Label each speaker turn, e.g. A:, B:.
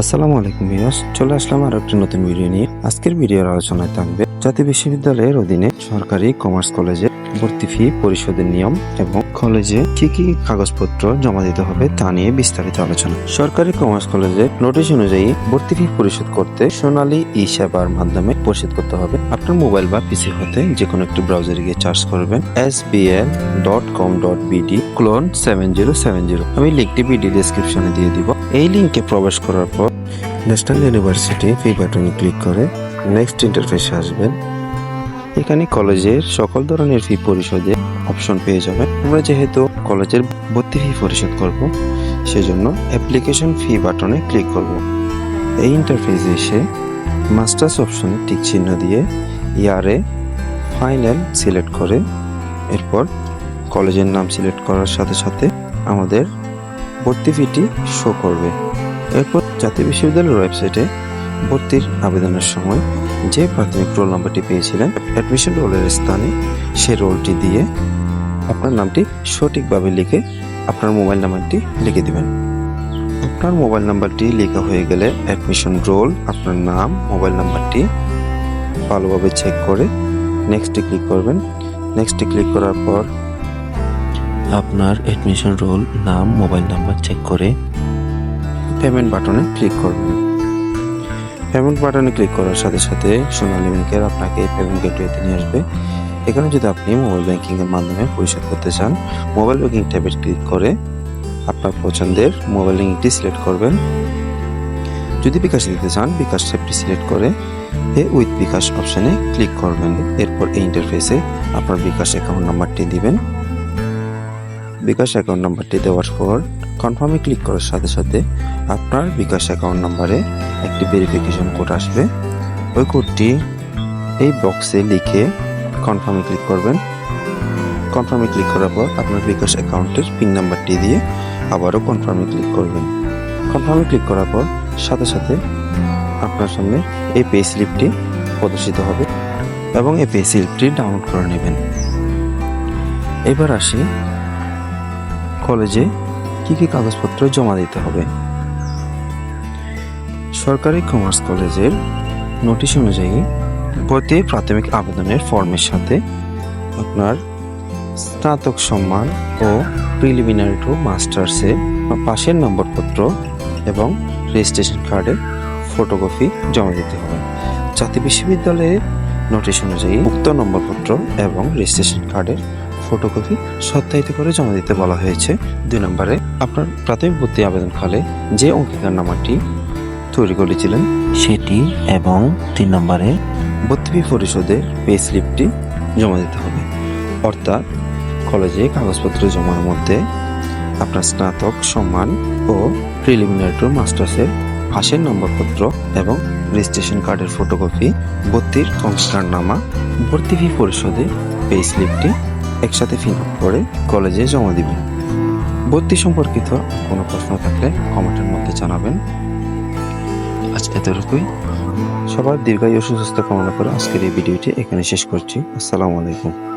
A: আসসালামু আলাইকুম ভিউয়ার্স, চলে আসলাম আর একটি নতুন ভিডিও নিয়ে। আজকের ভিডিওর আলোচনায় থাকবে জাতীয় বিশ্ববিদ্যালয়ের অধীনে সরকারি কমার্স কলেজে ভর্তি ফি, পরিশোধের নিয়ম এবং কলেজে কি কি কাগজপত্র জমা দিতে হবে তা নিয়ে বিস্তারিত আলোচনা। সরকারি কমার্স কলেজে নোটিশ অনুযায়ী ভর্তি ফি পরিশোধ করতে সোনালী ই সেবার মাধ্যমে পরিশোধ করতে হবে। আপনার মোবাইল বা পিসি হতে যে কোনো একটি ব্রাউজারে গিয়ে চার্জ করবেন S dot com dot BD colon seven zero seven zero আমি লিঙ্কটি ভিডিও ডিসক্রিপশনে দিয়ে দিব। এই লিঙ্কে প্রবেশ করার পর ন্যাশনাল ইউনিভার্সিটি ফি বাটনে ক্লিক করে নেক্সট ইন্টারফেসে আসবেন। এখানে কলেজের সকল ধরনের ফি পরিশোধে অপশন পেয়ে যাবেন। আমরা যেহেতু কলেজের ভর্তি ফি পরিশোধ করব, সেজন্য অ্যাপ্লিকেশন ফি বাটনে ক্লিক করব। এই ইন্টারফেসে এসে মাস্টার্স অপশনে টিক চিহ্ন দিয়ে ইয়ারে ফাইনাল সিলেক্ট করে এরপর কলেজের নাম সিলেক্ট করার সাথে সাথে আমাদের ভর্তি ফিটি শো করবে। এরপর জাতীয় বিশ্ববিদ্যালয়ের ওয়েবসাইটে ভর্তির আবেদনের সময় যে প্রাথমিক রোল নাম্বারটি পেয়েছিলেন অ্যাডমিশন রোলের স্থানে সে রোলটি দিয়ে আপনার নামটি সঠিকভাবে লিখে আপনার মোবাইল নাম্বারটি লিখে দেবেন। আপনার মোবাইল নাম্বারটি লেখা হয়ে গেলে অ্যাডমিশন রোল আপনার নাম মোবাইল নাম্বারটি ভালোভাবে চেক করে নেক্সটে ক্লিক করবেন। নেক্সটে ক্লিক করার পর আপনার অ্যাডমিশন রোল নাম মোবাইল নাম্বার চেক করে পেমেন্ট বাটনে ক্লিক করবেন। পেমেন্ট বাটনে ক্লিক করার সাথে সাথে সোনালী ব্যাংকের আপনাকে পেমেন্ট গেটওয়েতে নিয়ে আসবে। এখানে যদি আপনি মোবাইল ব্যাংকিং এর মাধ্যমে পরিশোধ করতে চান মোবাইল ব্যাংকিং ট্যাবে ক্লিক করে আপনার পছন্দের মোবাইল লিঙ্কটি সিলেক্ট করবেন। যদি বিকাশ দিতে চান, বিকাশ ট্যাবটি সিলেক্ট করে পে উইথ বিকাশ অপশানে ক্লিক করবেন। এরপর এই ইন্টারফেসে আপনার বিকাশ অ্যাকাউন্ট নাম্বারটি দিবেন। বিকাশ অ্যাকাউন্ট নাম্বারটি দেওয়ার পর কনফার্মে ক্লিক করার সাথে সাথে আপনার বিকাশ অ্যাকাউন্ট নাম্বারে একটি ভেরিফিকেশন কোড আসবে। ওই কোডটি এই বক্সে লিখে কনফার্মে ক্লিক করবেন। কনফার্মে ক্লিক করার পর আপনার বিকাশ অ্যাকাউন্টের পিন নাম্বারটি দিয়ে আবারও কনফার্মে ক্লিক করবেন। কনফার্মে ক্লিক করার পর সাথে সাথে আপনার সামনে এই পে স্লিপটি প্রদর্শিত হবে এবং এই পে স্লিপটি ডাউনলোড করে নেবেন। এবার আসি কলেজে কি কি কাগজপত্র জমা দিতে হবে? সরকারি কমার্স কলেজের নোটিশ অনুযায়ী ভর্তি প্রাথমিক আবেদনের ফর্মের সাথে আপনার স্নাতক সম্মান ও প্রিলিমিনারি টু মাস্টার্সে পাশের নম্বরপত্র এবং রেজিস্ট্রেশন কার্ডের ফটোকপি জমা দিতে হবে। জাতীয় বিশ্ববিদ্যালয়ের নোটিশ অনুযায়ী উক্ত নম্বরপত্র এবং রেজিস্ট্রেশন কার্ডের ফটোকপি সত্যায়িত করে জমা দিতে বলা হয়েছে। দুই নম্বরে, আপনার প্রাথমিক ভর্তি আবেদন ফলে যে অঙ্গীকার নামাটি তৈরি করেছিলেন সেটি এবং তিন নম্বরে ভর্তি ফি পরিশোধের পে স্লিপটি জমা দিতে হবে। অর্থাৎ কলেজে কাগজপত্র জমার মধ্যে আপনার স্নাতক, সম্মান ও প্রিলিমিনারি মাস্টার্সের পাশের নম্বরপত্র এবং রেজিস্ট্রেশন কার্ডের ফটোকপি ভর্তির অঙ্গীকারনামা ভর্তি ফি পরিশোধে পে স্লিপটি একসাথে ফিল করে কলেজে জমা দিবেন। ভর্তি সম্পর্কিত কোনো প্রশ্ন থাকলে কমেন্টের মধ্যে জানাবেন। আজ এতটুকুই। সবার দীর্ঘায়ু সুস্থ কামনা করে আজকের এই ভিডিওটি এখানে শেষ করছি। আসসালামু আলাইকুম।